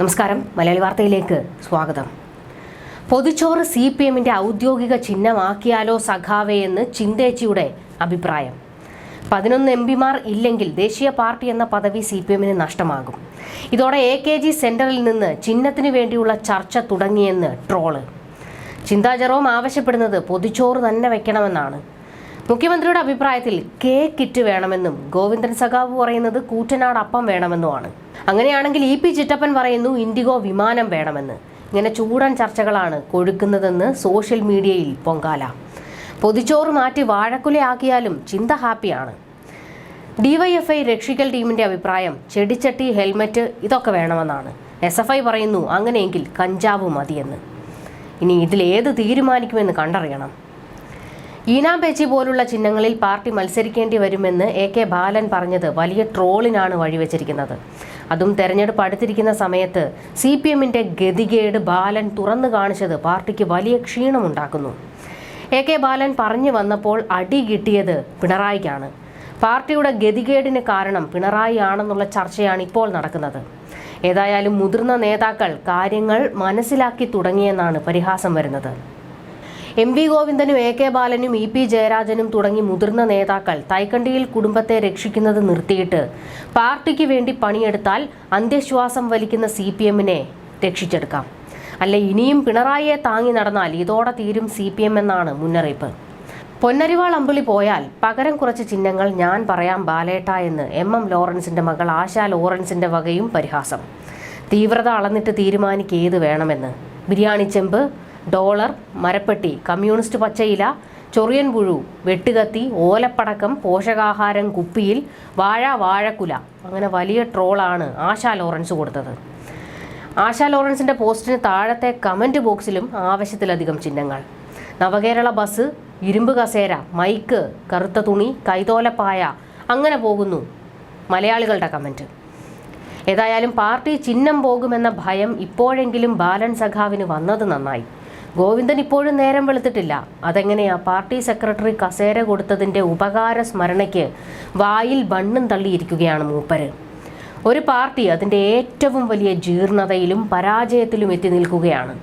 നമസ്കാരം. മലയാളി വാർത്തയിലേക്ക് സ്വാഗതം. പൊതുച്ചോറ് സി പി എമ്മിന്റെ ഔദ്യോഗിക ചിഹ്നമാക്കിയാലോ സഖാവേ എന്ന് ചിന്തേച്ചിയുടെ അഭിപ്രായം. പതിനൊന്ന് എം പിമാർ ഇല്ലെങ്കിൽ ദേശീയ പാർട്ടി എന്ന പദവി സി പി എമ്മിന് നഷ്ടമാകും. ഇതോടെ എ കെ ജി സെന്ററിൽ നിന്ന് ചിഹ്നത്തിന് വേണ്ടിയുള്ള ചർച്ച തുടങ്ങിയെന്ന് ട്രോൾ. ചിന്താ ജെറോം ആവശ്യപ്പെടുന്നത് പൊതുച്ചോറ് തന്നെ വെക്കണമെന്നാണ്. മുഖ്യമന്ത്രിയുടെ അഭിപ്രായത്തിൽ കെ കിറ്റ് വേണമെന്നും ഗോവിന്ദൻ സഖാവ് പറയുന്നത് കൂറ്റനാട് അപ്പം വേണമെന്നുമാണ്. അങ്ങനെയാണെങ്കിൽ ഇ പി ചിറ്റപ്പൻ പറയുന്നു ഇൻഡിഗോ വിമാനം വേണമെന്ന്. ഇങ്ങനെ ചൂടൻ ചർച്ചകളാണ് കൊഴുക്കുന്നതെന്ന് സോഷ്യൽ മീഡിയയിൽ പൊങ്കാല. പൊതിച്ചോറ് മാറ്റി വാഴക്കുലയാക്കിയാലും ചിന്ത ഹാപ്പിയാണ്. ഡിവൈഎഫ്ഐ രക്ഷിക്കൽ ടീമിന്റെ അഭിപ്രായം ചെടിച്ചട്ടി ഹെൽമറ്റ് ഇതൊക്കെ വേണമെന്നാണ്. എസ് എഫ് ഐ പറയുന്നു അങ്ങനെയെങ്കിൽ കഞ്ചാവ് മതിയെന്ന്. ഇനി ഇതിലേത് തീരുമാനിക്കുമെന്ന് കണ്ടറിയണം. ഈനാമ്പേച്ചി പോലുള്ള ചിഹ്നങ്ങളിൽ പാർട്ടി മത്സരിക്കേണ്ടി വരുമെന്ന് എ കെ ബാലൻ പറഞ്ഞത് വലിയ ട്രോളിനാണ് വഴിവെച്ചിരിക്കുന്നത്. അതും തെരഞ്ഞെടുപ്പ് അടുത്തിരിക്കുന്ന സമയത്ത് സി പി എമ്മിന്റെ ഗതികേട് ബാലൻ തുറന്നു കാണിച്ചത് പാർട്ടിക്ക് വലിയ ക്ഷീണമുണ്ടാക്കുന്നു. എ കെ ബാലൻ പറഞ്ഞു വന്നപ്പോൾ അടി കിട്ടിയത് പിണറായിക്കാണ്. പാർട്ടിയുടെ ഗതികേടിന് കാരണം പിണറായി ആണെന്നുള്ള ചർച്ചയാണ് ഇപ്പോൾ നടക്കുന്നത്. ഏതായാലും മുതിർന്ന നേതാക്കൾ കാര്യങ്ങൾ മനസ്സിലാക്കി തുടങ്ങിയെന്നാണ് പരിഹാസം വരുന്നത്. എം വി ഗോവിന്ദനും എ കെ ബാലനും ഇ പി ജയരാജനും തുടങ്ങി മുതിർന്ന നേതാക്കൾ തൈക്കണ്ടിയിൽ കുടുംബത്തെ രക്ഷിക്കുന്നത് നിർത്തിയിട്ട് പാർട്ടിക്ക് വേണ്ടി പണിയെടുത്താൽ അന്ത്യശ്വാസം വലിക്കുന്ന സി പി എമ്മിനെ രക്ഷിച്ചെടുക്കാം. അല്ലെ ഇനിയും പിണറായിയെ താങ്ങി നടന്നാൽ ഇതോടെ തീരും സി പി എം എന്നാണ് മുന്നറിയിപ്പ്. പൊന്നരിവാൾ അമ്പിളി പോയാൽ പകരം കുറച്ച് ചിഹ്നങ്ങൾ ഞാൻ പറയാം ബാലേട്ട എന്ന് എം എം ലോറൻസിന്റെ മകൾ ആശ ലോറൻസിന്റെ വകയും പരിഹാസം. തീവ്രത അളന്നിട്ട് തീരുമാനിക്കേത് വേണമെന്ന്. ബിരിയാണി ചെമ്പ് ഡോളർ മരപ്പെട്ടി കമ്മ്യൂണിസ്റ്റ് പച്ചയില ചൊറിയൻ പുഴു വെട്ടുകത്തി ഓലപ്പടക്കം പോഷകാഹാരം കുപ്പിയിൽ വാഴ വാഴക്കുല. അങ്ങനെ വലിയ ട്രോളാണ് ആശാ ലോറൻസ് കൊടുത്തത്. ആശാ ലോറൻസിന്റെ പോസ്റ്റിന് താഴത്തെ കമന്റ് ബോക്സിലും ആവശ്യത്തിലധികം ചിഹ്നങ്ങൾ. നവകേരള ബസ് ഇരുമ്പ് കസേര മൈക്ക് കറുത്ത തുണി കൈതോലപ്പായ അങ്ങനെ പോകുന്നു മലയാളികളുടെ കമന്റ് ഏതായാലും പാർട്ടി ചിഹ്നം പോകുമെന്ന ഭയം ഇപ്പോഴെങ്കിലും ബാലൻ സഖാവിന് വന്നത് നന്നായി. ഗോവിന്ദൻ ഇപ്പോഴും നേരം വെളുത്തിട്ടില്ല. അതെങ്ങനെയാ? പാർട്ടി സെക്രട്ടറി കസേര കൊടുത്തതിന്റെ ഉപകാര സ്മരണയ്ക്ക് വായിൽ ബണ്ണും തള്ളിയിരിക്കുകയാണ് മൂപ്പര്. ഒരു പാർട്ടി അതിന്റെ ഏറ്റവും വലിയ ജീർണതയിലും പരാജയത്തിലും എത്തി നിൽക്കുകയാണ്.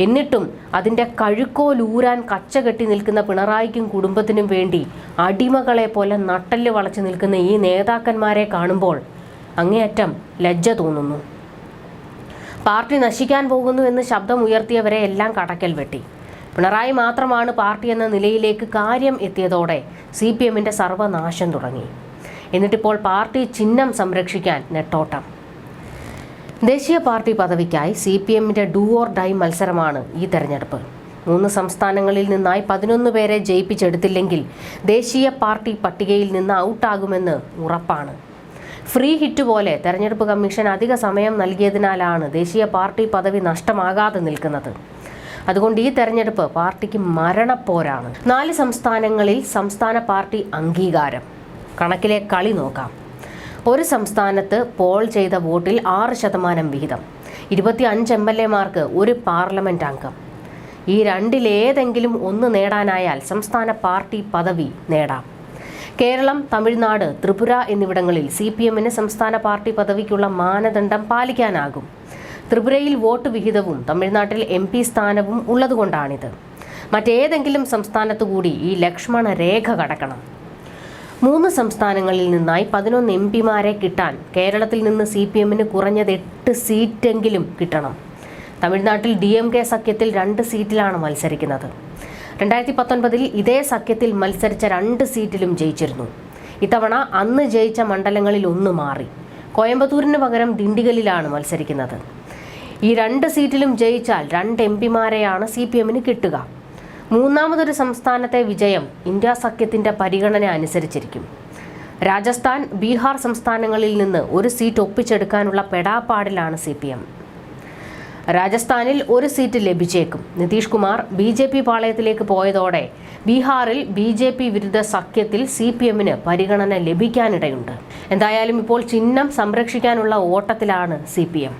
എന്നിട്ടും അതിന്റെ കഴുക്കോലൂരാൻ കച്ച കെട്ടി നിൽക്കുന്ന പിണറായിക്കും കുടുംബത്തിനും വേണ്ടി അടിമകളെ പോലെ നട്ടൽ വളച്ചു നിൽക്കുന്ന ഈ നേതാക്കന്മാരെ കാണുമ്പോൾ അങ്ങേയറ്റം ലജ്ജ തോന്നുന്നു. പാർട്ടി നശിക്കാൻ പോകുന്നു എന്ന് ശബ്ദമുയർത്തിയവരെ എല്ലാം കടക്കൽ വെട്ടി. പിണറായി മാത്രമാണ് പാർട്ടി എന്ന നിലയിലേക്ക് കാര്യം എത്തിയതോടെ സി പി എമ്മിന്റെ സർവനാശം തുടങ്ങി. എന്നിട്ടിപ്പോൾ പാർട്ടി ചിഹ്നം സംരക്ഷിക്കാൻ നെട്ടോട്ടം. ദേശീയ പാർട്ടി പദവിക്കായി സി പി എമ്മിന്റെ ഡൂ ഓർ ഡൈ മത്സരമാണ് ഈ തെരഞ്ഞെടുപ്പ്. മൂന്ന് സംസ്ഥാനങ്ങളിൽ നിന്നായി പതിനൊന്ന് പേരെ ജയിപ്പിച്ചെടുത്തില്ലെങ്കിൽ ദേശീയ പാർട്ടി പട്ടികയിൽ നിന്ന് ഔട്ടാകുമെന്ന് ഉറപ്പാണ്. ഫ്രീ ഹിറ്റ് പോലെ തെരഞ്ഞെടുപ്പ് കമ്മീഷൻ അധിക സമയം നൽകിയതിനാലാണ് ദേശീയ പാർട്ടി പദവി നഷ്ടമാകാതെ നിൽക്കുന്നത്. അതുകൊണ്ട് ഈ തെരഞ്ഞെടുപ്പ് പാർട്ടിക്ക് മരണപ്പോരാണ്. നാല് സംസ്ഥാനങ്ങളിൽ സംസ്ഥാന പാർട്ടി അംഗീകാരം. കണക്കിലെ കളി നോക്കാം. ഒരു സംസ്ഥാനത്ത് പോൾ ചെയ്ത വോട്ടിൽ ആറ് ശതമാനം വിഹിതം. ഇരുപത്തി അഞ്ച് എം എൽ എമാർക്ക് ഒരു പാർലമെന്റ് അംഗം. ഈ രണ്ടിലേതെങ്കിലും ഒന്ന് നേടാനായാൽ സംസ്ഥാന പാർട്ടി പദവി നേടാം. കേരളം തമിഴ്നാട് ത്രിപുര എന്നിവിടങ്ങളിൽ സി പി എമ്മിന് സംസ്ഥാന പാർട്ടി പദവിക്കുള്ള മാനദണ്ഡം പാലിക്കാനാകും. ത്രിപുരയിൽ വോട്ട് വിഹിതവും തമിഴ്നാട്ടിൽ എം പി സ്ഥാനവും ഉള്ളതുകൊണ്ടാണിത്. മറ്റേതെങ്കിലും സംസ്ഥാനത്തു കൂടി ഈ ലക്ഷ്മണ രേഖ കടക്കണം. മൂന്ന് സംസ്ഥാനങ്ങളിൽ നിന്നായി പതിനൊന്ന് എം പിമാരെ കിട്ടാൻ കേരളത്തിൽ നിന്ന് സി പി എമ്മിന് കുറഞ്ഞത് എട്ട് സീറ്റെങ്കിലും കിട്ടണം. തമിഴ്നാട്ടിൽ ഡി എം കെ സഖ്യത്തിൽ രണ്ട് സീറ്റിലാണ് മത്സരിക്കുന്നത്. രണ്ടായിരത്തി പത്തൊൻപതിൽ ഇതേ സഖ്യത്തിൽ മത്സരിച്ച രണ്ട് സീറ്റിലും ജയിച്ചിരുന്നു. ഇത്തവണ അന്ന് ജയിച്ച മണ്ഡലങ്ങളിൽ ഒന്ന് മാറി. കോയമ്പത്തൂരിന് പകരം ദിണ്ടിഗലിലാണ് മത്സരിക്കുന്നത്. ഈ രണ്ട് സീറ്റിലും ജയിച്ചാൽ രണ്ട് എം പിമാരെയാണ് സി പി എമ്മിന് കിട്ടുക. മൂന്നാമതൊരു സംസ്ഥാനത്തെ വിജയം ഇന്ത്യ സഖ്യത്തിന്റെ പരിഗണന അനുസരിച്ചിരിക്കും. രാജസ്ഥാൻ ബീഹാർ സംസ്ഥാനങ്ങളിൽ നിന്ന് ഒരു സീറ്റ് ഒപ്പിച്ചെടുക്കാനുള്ള പെടാപ്പാടിലാണ് സി പി എം. രാജസ്ഥാനിൽ ഒരു seat ലഭിച്ചേക്കും. Nitish Kumar B J P പാളയത്തിലേക്ക് പോയതോടെ ബീഹാറിൽ ബി ജെ പി വിരുദ്ധ സഖ്യത്തിൽ സി പി എമ്മിന് പരിഗണന ലഭിക്കാനിടയുണ്ട്. എന്തായാലും ഇപ്പോൾ ചിഹ്നം സംരക്ഷിക്കാനുള്ള ഓട്ടത്തിലാണ് സി പി എം.